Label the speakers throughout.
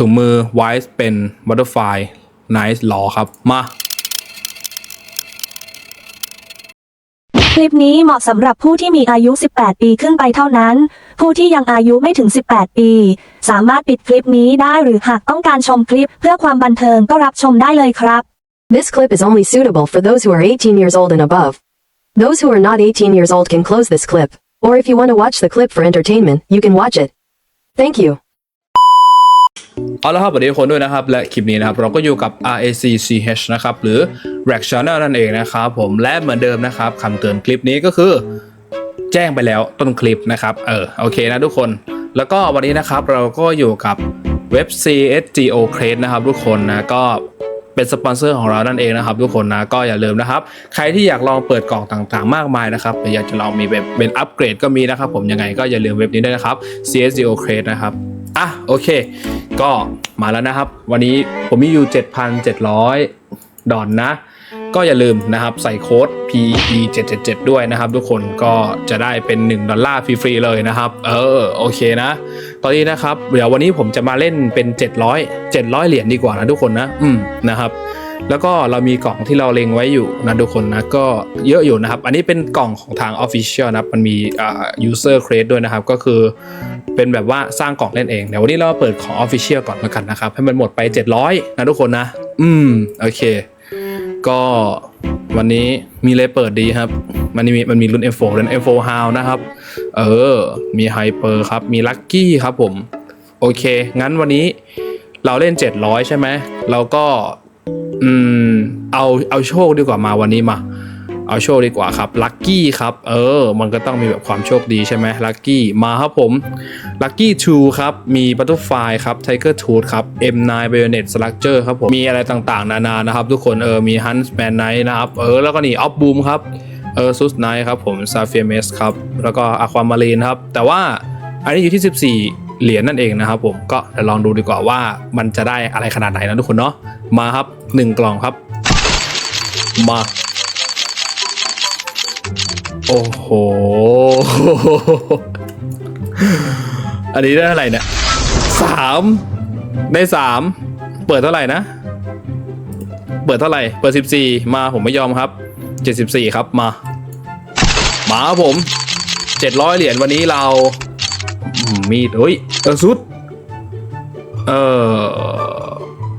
Speaker 1: ถุงมือไวส์เป็นบัตเตอร์ไฟไนส์หลอครับ มา
Speaker 2: คลิปนี้เหมาะสำหรับผู้ที่มีอายุ 18 ปีขึ้นไปเท่านั้น ผู้ที่ยังอายุไม่ถึง 18 ปี สามารถปิดคลิปนี้ได้หรือหากต้องการชมคลิปเพื่อความบันเทิงก็รับชมได้เลยครับ
Speaker 3: This clip is only suitable for those who are 18 years old and above. Those who are not 18 years old can close this clip. Or if you want to watch the clip for entertainment, you can watch it. Thank you.
Speaker 1: เอาละครับสวัสดีทุกคนด้วยนะครับ และคลิปนี้นะครับ เราก็อยู่กับ RACCH นะครับ หรือ Rack Channel นั่นเองนะครับผมและเหมือนเดิมนะครับคำเตือนคลิปนี้ก็คือ แจ้งไปแล้วต้นคลิปนะครับ เออโอเคนะทุกคน แล้วก็วันนี้นะครับเราก็อยู่กับเว็บ CSGO Crate นะครับ ทุกคนนะก็เป็นสปอนเซอร์ของเรานั่นเองนะครับ ทุกคนนะก็อย่าลืมนะครับ ใครที่อยากลองเปิดกล่องต่างๆ มากมายนะครับอยากจะลองมีแบบเป็นอัปเกรดก็มีนะครับ ผมยังไงก็อย่าลืมเว็บนี้ด้วยนะครับ CSGO Crate นะครับ อะโอเค ก็มาแล้วนะครับ วันนี้ผมมีอยู่ 7,700 ดอลนะ ก็อย่าลืมนะครับใส่โค้ด PE 777ด้วยนะครับ ทุกคนก็จะได้เป็น 1 ดอลลาร์ฟรีๆเลยนะครับ เออโอเคนะ ตอนนี้นะครับ เดี๋ยววันนี้ผมจะมาเล่นเป็น 700 700 เหรียญดีกว่านะทุกคนนะ อืมนะครับแล้วก็เรามีกล่องที่เราเล็งไว้อยู่นะทุกคนนะก็เยอะอยู่นะครับ อันนี้เป็นกล่องของทาง Official นะครับมันมีอ่า user crate ด้วยนะครับ ก็คือเป็นแบบว่าสร้างกล่องเล่นเอง เดี๋ยววันนี้เราเปิดของ Official ก่อนแล้วกันนะครับ ให้มันหมดไป 700 นะทุกคนนะ อืม โอเค ก็วันนี้มีอะไรเปิดดีครับ มันมีมันมีรุ่น M4 รุ่น M4 How นะครับ เออ มีไฮเปอร์ครับ มีลั c กี้ครับผม โอเค งั้นวันนี้เราเล่น 700 ใช่ไหมเราก็ อืม เอาเอาโชคดีกว่ามาวันนี้มา เอาโชคดีกว่าครับลั c กี้ครับ เออ มันก็ต้องมีแบบความโชคดีใช่ไหมลั c กี้มาครับผมลั c กี้2ครับ มีบัตเตอร์ไฟครับไทเกอร์ทูธครับ M9 Bayonet Structure ครับผม มีอะไรต่างๆ นานานะครับ ทุกคนเออมี Huntsman Knight นะครับ เออ แล้วก็นี่ Off Boom ครับเออซุสไนครับผม s a p h i r m e s ครับ แล้วก็ Aquamarine ครับ แต่ว่าอันนี้อยู่ที่ 14 เหรียญนั่นเองนะครับผมก็เดี๋ยวลองดูดีกว่าว่ามันจะได้อะไรขนาดไหนนะทุกคนเนาะมาครับ 1 กล่องครับมา โอ้โห อันนี้ได้เท่าไหร่เนี่ยสามได้สามเปิดเท่าไหร่นะ เปิดเท่าไหร่ เปิดสิบสี่มาผมไม่ยอมครับเจ็ดสิบสี่ครับมา มาผมเจ็ดร้อยเหรียญวันนี้เรา มีดเฮ้ยเออสุด เออ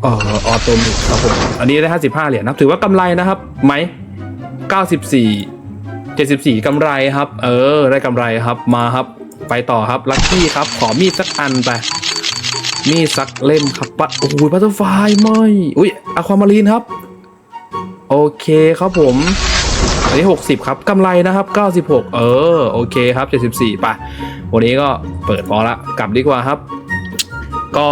Speaker 1: เออออโตมิกครับผม อันนี้ได้ห้าสิบห้าเหรียญนะถือว่ากำไรนะครับ ไหมเก้าสิบสี่ 74กำไรครับ เออ ได้กำไรครับ มาครับ ไปต่อครับ ลัคกี้ครับ ขอมีดสักอันไป มีดสักเล่มครับปะโอ้ยบัตเตอร์ไฟไม่ อุ้ยอะความารีนครับ โอเคครับผม อันนี้ 60 ครับกำไรนะครับ 96 เออ โอเคครับ 74ไปวันนี้ก็เปิดพอละ กลับดีกว่าครับ ก็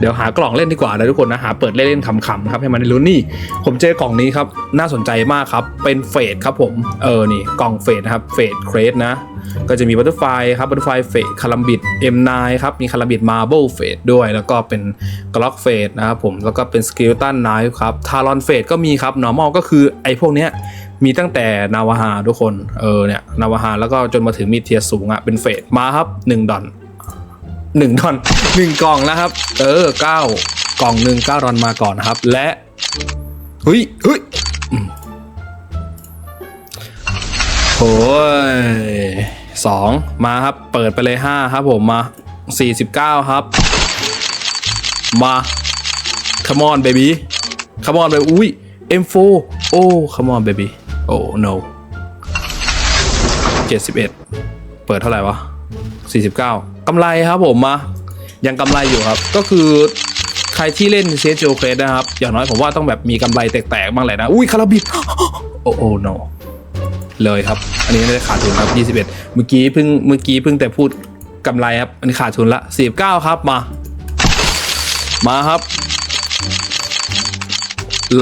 Speaker 1: เดี๋ยวหากล่องเล่นดีกว่านะทุกคนนะหาเปิดเล่นๆขำๆครับให้มันได้รู้นี่ ผมเจอกล่องนี้ครับ น่าสนใจมากครับ เป็นเฟดครับผม เออนี่กล่องเฟดนะครับเฟดเครสนะ ก็จะมีบัตเตอร์ไฟครับบัตเตอร์ไฟเฟดคาลัมบิด M9 ครับมีคาลัมบิดมาร์เบิลเฟดด้วย แล้วก็เป็นกล็อกเฟดนะครับผมแล้วก็เป็นสกิลตันไนฟ์ครับทารอนเฟดก็มีครับนอร์มอลก็คือไอ้พวกเนี้ยมีตั้งแต่นาวาฮาทุกคนเออเนี่ยนาวาฮาแล้วก็จนมาถึงมีเทียสูงอะเป็นเฟดมาครับ1ดอน หนึ่งดอนหนึ่งกล่องแล้วครับ เออเก้ากล่องหนึ่งเก้าดอนมาก่อนนะครับ และเฮ้ยเฮ้ยโอ้ยสองมาครับ เปิดไปเลยห้าครับผมมาสี่สิบเก้าครับ มา come on baby come on baby อุ้ย M4 โอ้ come on baby โอ้ no เจ็ดสิบเอ็ดเปิดเท่าไหร่วะ49ก กำไรครับผมมายังกำไรอยู่ครับ ก็คือใครที่เล่นเซจูเคสนะครับ อย่างน้อยผมว่าต้องแบบมีกำไรแตกๆบ้างแหละนะ อุ้ยคาราบิดโอ้โอ้ no เลยครับ อันนี้ไม่ได้ขาดทุนครับ 21 เมื่อกี้เพิ่งเมื่อกี้เพิ่งแต่พูดกำไรครับ อันนี้ขาดทุนละ 49 ครับมา มาครับ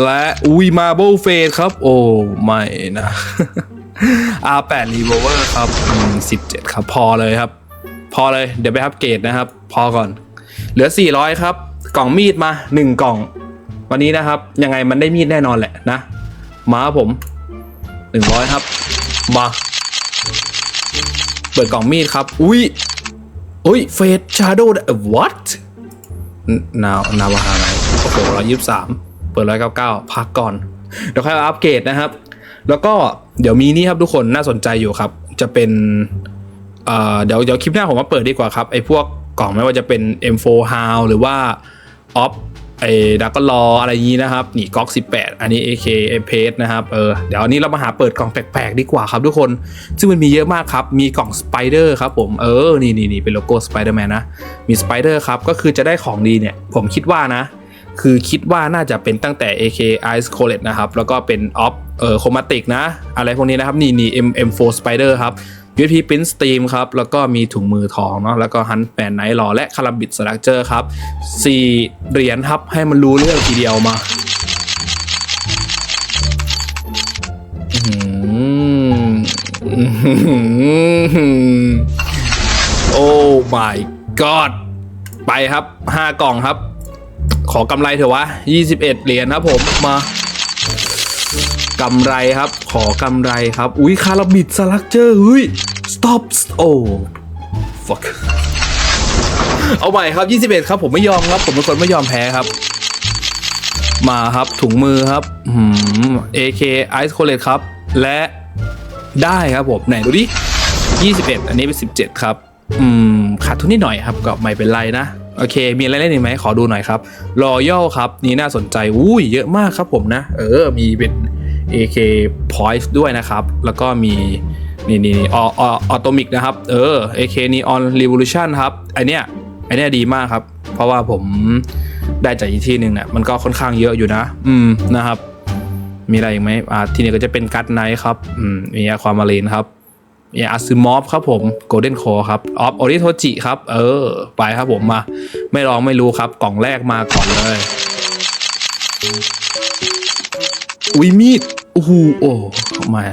Speaker 1: และอุ้ยมาโบเฟสครับ โอ้ไม่นะ R8 Revolver ครับ 17 ครับพอเลยครับ พอเลยเดี๋ยวไปอัปเกรดนะครับ พอก่อน เหลือ 400 ครับ กล่องมีดมา 1 กล่อง วันนี้นะครับ ยังไงมันได้มีดแน่นอนแหละนะ มาผม 100 ครับ มา เปิดกล่องมีดครับ อุ้ยอุ้ยเฟดชาร์โด what นาว นาวาฮาไนโอ้โหร้อยยี่สิบสามเปิดร้อยเก้าเก้าพักก่อน เดี๋ยวค่อยอัปเกรดนะครับ แล้วก็เดี๋ยวมีนี่ครับทุกคนน่าสนใจอยู่ครับ จะเป็น เดี๋ยวเดี๋ยวคลิปหน้าผมมาเปิดดีกว่าครับไอ้พวกกล่องไม่ว่าจะเป็น M4 How หรือว่า Off ไอ้ดักก็รออะไรนี้นะครับนี่ก๊อก18 อันนี้ AK m p นะครับเออเดี๋ยวอันนี้เรามาหาเปิดกล่องแปลกๆ ดีกว่าครับทุกคน ซึ่งมันมีเยอะมากครับ มีกล่องสไปเดอร์ครับผมเออนี่นี่นี่เป็นโลโก้สไปเดอร์แมนนะ มีสไปเดอร์ครับ ก็คือจะได้ของดีเนี่ย ผมคิดว่านะ คือคิดว่าน่าจะเป็นตั้งแต่ AK Ice c o l e t นะครับ แล้วก็เป็น Off เออ Chromatic นะ อะไรพวกนี้นะครับ นี่นี่ M M4 Spider ครับ USP Print Steam ครับ แล้วก็มีถุงมือทองเนาะแล้วก็ Hunt Band Night Law และ Karambit Structure ครับ 4 เหรียญครับให้มันรู้เรื่องทีเดียวมาอื้อหืออื้อหือโอ้ my god ไปครับ 5 กล่องครับ ขอกำไรเถอะวะ 21 เหรียญครับผมมา กำไรครับ ขอกำไรครับ อุ้ยคาราบิดสลักเจอร์เฮ้ย stop โอ้ fuck เอาใหม่ครับ 21 ครับ ผมไม่ยอมครับ ผมเป็นคนไม่ยอมแพ้ครับ มาครับถุงมือครับหืม AK Ice Collet ครับ และได้ครับผม ไหนดูดิ 21 อันนี้เป็น 17 ครับ อืม ขาดทุนนิดหน่อยครับ ก็ไม่เป็นไรนะ โอเค มีอะไรเล่นอีกไหมขอดูหน่อยครับ Royal ครับ นี่น่าสนใจ อุ้ย เยอะมากครับผมนะ เออ มีเป็น AK Point ด้วยนะครับ แล้วก็มีนี่นี่ออออโตมิกนะครับ เออ AK Neon Revolution ครับไอเนี้ยไอเนี้ยดีมากครับ เพราะว่าผมได้จากอีกที่หนึ่งเนี่ยมันก็ค่อนข้างเยอะอยู่นะ อืมนะครับ มีอะไรอีกไหมอ่าที่นี่ก็จะเป็นกัตไนท์ครับ อืมมีความมารีนครับมีอาซึมอฟครับผมโกลเด้นคอครับออฟออริโทจิครับ เออ ไปครับผมมา ไม่ลองไม่รู้ครับ กล่องแรกมาก่อนเลย อุ้ยมีด โอ้โหโอ้มา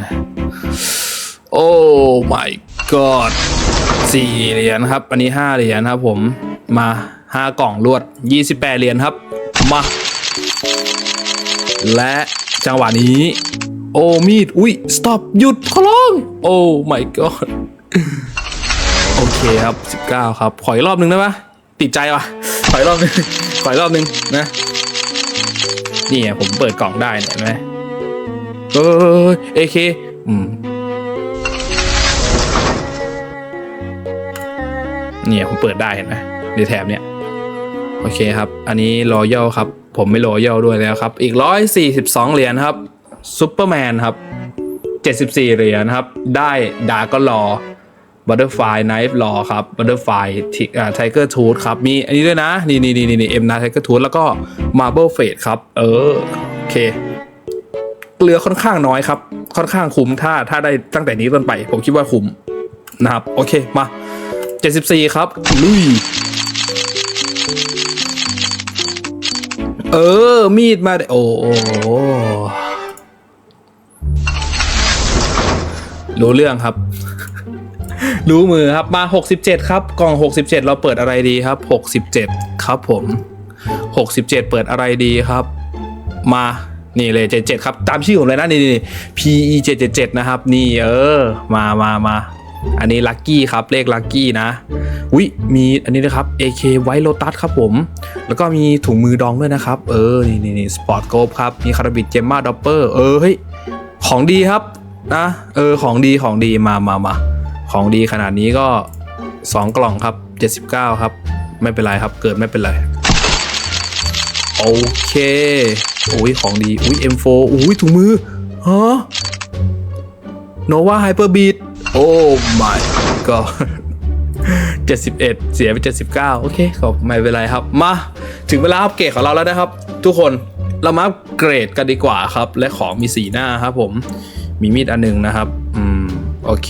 Speaker 1: โอ้ my god สี่เหรียญครับ อันนี้ห้าเหรียญครับผมมาห้ากล่องรวดยี่สิบแปดเหรียญครับ มา และจังหวะนี้ โอ้มีด อุ้ย stop หยุดขอร้อง โอ้ my god โอเคครับ19ครับ ขออีกรอบหนึ่งได้ปะติดใจวะขออีกรอบหนึงขออีกรอบหนึงนะนี่ไงผมเปิดกล่องได้เนี่ยเห็นไหม เออเอเคอืมเนี่ยผมเปิดได้เห็นไหมในแถบเนี้ยโอเคครับ อันนี้รอยัลครับ ผมไม่รอยัลด้วยแล้วครับ อีกร้อยสี่สิบสองเหรียญครับซูเปอร์แมนครับเจ็ดสิบสี่เหรียญครับ ได้ดาก็รอบัตเตอร์ไฟไนฟ์รอครับบัตเตอร์ไฟไทเกอร์ทูธครับ มีอันนี้ด้วยนะ นี่นี่นี่นี่เอ็มนาไทเกอร์ทูธแล้วก็มาร์เบิลเฟดครับ เออ โอเค เกลือค่อนข้างน้อยครับ ค่อนข้างคุ้มถ้าถ้าได้ตั้งแต่นี้ต้นไป ผมคิดว่าคุ้มนะครับ โอเคมา 74 ครับ ลุย เออ มีดมาได้โอ้รู้เรื่องครับ รู้มือครับมา 67 ครับ กล่อง 67 เราเปิดอะไรดีครับ 67 ครับผม 67 เปิดอะไรดีครับ มา นี่เลย 77 ครับ ตามชื่อผมเลยนะนี่นี่ PE 777 นะครับ นี่เออ มามามาอันนี้ลัคกี้ครับ เลขลัคกี้นะอุ้ยมีอันนี้นะครับ AK White Lotus ครับผม แล้วก็มีถุงมือดองด้วยนะครับ เออ นี่นี่นี่สปอร์ตโกลบครับ มีคาราบิดเจมมาดอปเปอร์เออเฮ้ยของดีครับนะเออของดีของดีมามามาของดีขนาดนี้ก็ 2 กล่องครับ 79 ครับ ไม่เป็นไรครับ เกิดไม่เป็นไร โอเค โอ้ยของดีอุ้ย M4 อุ้ยถุงมือฮะโนวาไฮเปอร์บีทโอ้ my god 71 เสียไป 79 โอเคขอบไม่เป็นไรครับ มา ถึงเวลาอัปเกรดของเราแล้วนะครับ ทุกคนเรามาอัปเกรดกันดีกว่าครับ และของมีสีหน้าครับผม มีมีดอันหนึงนะครับ อืม โอเค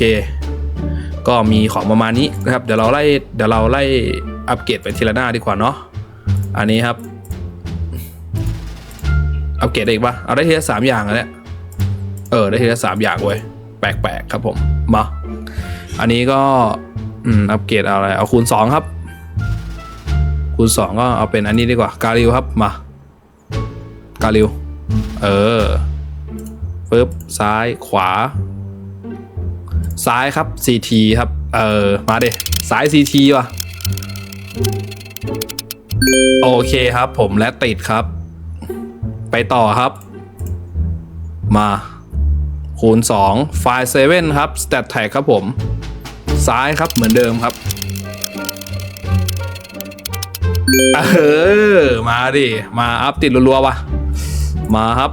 Speaker 1: ก็มีของประมาณนี้นะครับ เดี๋ยวเราไล่ เดี๋ยวเราไล่อัปเกรดไปทีละหน้าดีกว่าเนาะ อันนี้ครับ อัปเกรดได้อีกปะเอาได้ทีละสามอย่างแล้วเนี่ยเออได้ทีละสามอย่างเว้ยแปลกๆครับผมมาอันนี้ก็อืมอัปเกรดเอาอะไรเอาคูณสองครับ คูณสองก็เอาเป็นอันนี้ดีกว่ากาลิวครับมากาลิวเออปึ๊บซ้ายขวา ซ้ายครับ CT ครับ เออมาเดซ้าย CT ว่ะโอเคครับผมและติดครับ ไปต่อครับ มาคูณ 2 ไฟล์7ครับ stat tag ครับผม ซ้ายครับเหมือนเดิมครับ เออ มาดิ มาอัพติดรัวๆวะมาครับ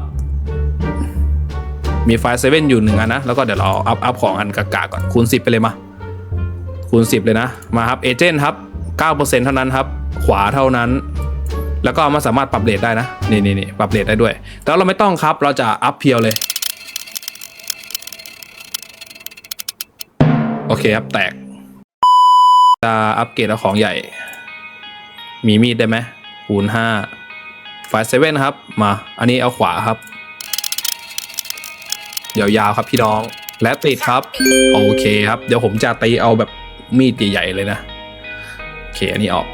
Speaker 1: มีไฟล์7อยู่หนึ่งอันนะ แล้วก็เดี๋ยวเราอัพอัพของอันกากาก่อน คูณ 10 ไปเลยมา คูณ 10 เลยนะ มาครับเอเจนต์ครับ 9%เท่านั้นครับ ขวาเท่านั้น แล้วก็มันสามารถปรับเรทได้นะนี่นี่นี่ปรับเรทได้ด้วย แต่เราไม่ต้องครับเราจะอัพเพียวเลยโอเคครับแตก จะอัปเกรดเอาของใหญ่ มีมีดได้ไหมคูณห้าไฟเซเว่นครับ มา อันนี้เอาขวาครับยาวๆครับพี่น้อง และติดครับ โอเคครับ เดี๋ยวผมจะตีเอาแบบมีดใหญ่ๆเลยนะ โอเค อันนี้ออก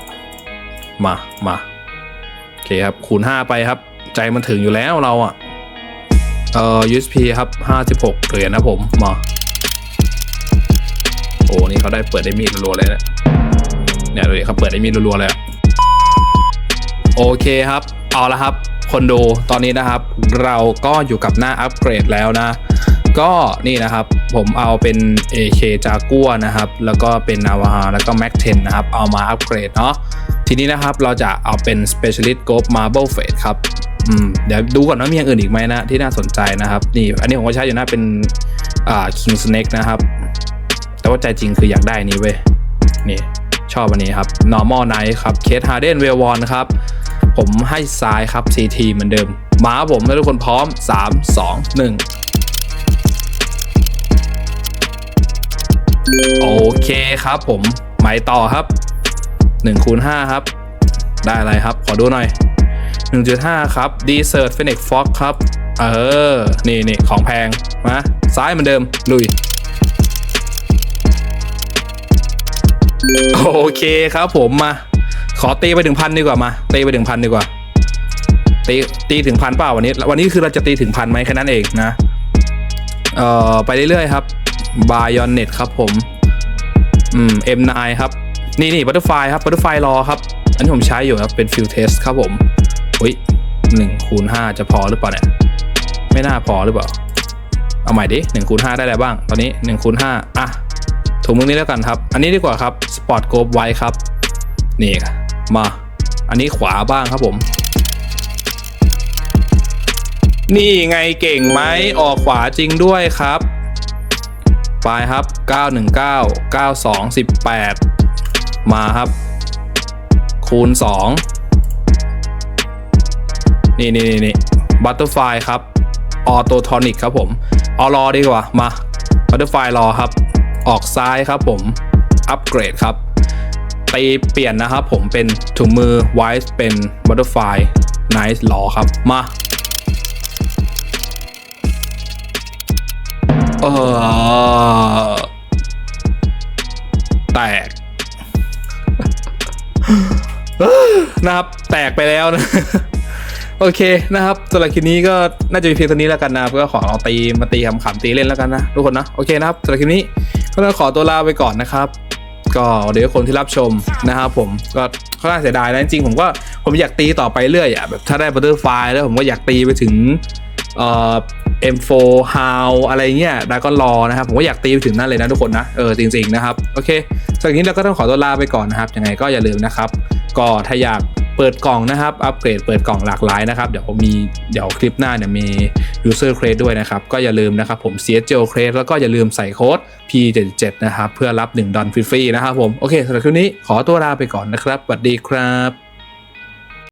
Speaker 1: มา มา เคครับคูณ 5 ไปครับ ใจมันถึงอยู่แล้วเราอะเอ่อ USP ครับ 56 เหรียญนะผมมาโอ้นี่เขาได้เปิดได้มีดรัวๆเลยนะเนี่ยดูดิเขาเปิดได้มีดรัวๆเลยอะโอเคครับ เอาละครับ คนดูตอนนี้นะครับ เราก็อยู่กับหน้าอัปเกรดแล้วนะ ก็นี่นะครับ ผมเอาเป็น AK จากัวนะครับ แล้วก็เป็นนาวาแล้วก็ Mac 10 นะครับ เอามาอัปเกรดเนาะ ทีนี้นะครับเราจะเอาเป็น Specialist Group Marble Fate ครับเดี๋ยวดูก่อนว่ามีอย่างอื่นอีกไหมนะ ที่น่าสนใจนะครับ นี่ อันนี้ผมก็ใช้อยู่นะเป็นอ่า King Snake นะครับ แต่ว่าใจจริงคืออยากได้นี้เว้ย นี่ ชอบอันนี้ครับ normal knight ครับ Kate Harden w e l w o n ครับ ผมให้ซ้ายครับ CT เหมือนเดิม มาผมถ้ทุกคนพร้อม 3 2 1โอเคครับผมหมายต่อครับ 1คูณ5ครับ ได้อะไรครับ ขอดูหน่อย 1.5 ครับ Desert Phoenix Fox ครับ เออ นี่นี่ของแพงมาซ้ายเหมือนเดิม ลุย โอเคครับผมมา ขอตีไปถึงพันดีกว่ามาตีไปถึงพันดีกว่า ตีตีถึงพันเปล่าวันนี้ วันนี้คือเราจะตีถึงพันไหมแค่นั้นเองนะ เอ่อ ไปเรื่อยๆครับบายอนเน็ตครับผม อืม M9 ครับ นี่นี่บัตเตอร์ไฟครับบัตเตอร์ไฟรอครับ อันนี้ผมใช้อยู่ครับเป็นฟิลเทสครับผมอุ้ยหนึ่งคูณห้าจะพอหรือเปล่าเนี่ย ไม่น่าพอหรือเปล่า เอาใหม่ดิหนึ่งคูณห้าได้อะไรบ้าง ตอนนี้หนึ่งคูณห้าอะถุงมือนี้แล้วกันครับ อันนี้ดีกว่าครับ Sport g o ไว้ครับ นี่ครับมา อันนี้ขวาบ้างครับผม นี่ไงเก่งไหมออกขวาจริงด้วยครับ ไปครับ 919 92 18 มาครับ คูณ 2 นี่นี่นี่นี่บัตเตอร์ไฟครับออโตทอนิกครับผมเอารอดีกว่า มาบัตเตอร์ไฟรอครับ ออกซ้ายครับผม อัปเกรดครับ ไปเปลี่ยนนะครับผมเป็นถุงมือไวส์เป็นบัตเตอร์ไฟไนส์ลอครับ มาเออแตก นะครับ แตกไปแล้วนะโอเคนะครับสำหรับคลิปนี้ก็น่าจะมีเพียงเท่านี้แล้วกันนะครับก็ขอลองตีมาตีขำๆตีเล่นแล้วกันนะทุกคนนะโอเคนะครับสำหรับคลิปนี้ก็ต้องขอตัวลาไปก่อนนะครับ ก็เดี๋ยวคนที่รับชมนะครับผมก็ค่อนข้างเสียดายนะจริงผมก็ผมอยากตีต่อไปเรื่อยอะแบบถ้าได้บัตเตอร์ไฟแล้วผมก็อยากตีไปถึงเอ่อ M4 How อะไรเงี้ยดากอนรอนะครับ ผมก็อยากตีไปถึงนั่นเลยนะทุกคนนะ เออ จริง ๆ นะครับ โอเคสำหรับนี้เราก็ต้องขอตัวลาไปก่อนนะครับ ยังไงก็อย่าลืมนะครับ ก็ถ้าอยากเปิดกล่องนะครับ อัปเกรดเปิดกล่องหลากหลายนะครับ เดี๋ยวผมมี เดี๋ยวคลิปหน้าเนี่ยมี user crate ด้วยนะครับ ก็อย่าลืมนะครับผม CSGO crate แล้วก็อย่าลืมใส่โค้ด P77 นะครับ เพื่อรับ 1 ดอลฟรีๆนะครับผม โอเคสำหรับคลิปนี้ขอตัวลาไปก่อนนะครับสวัสดีครับ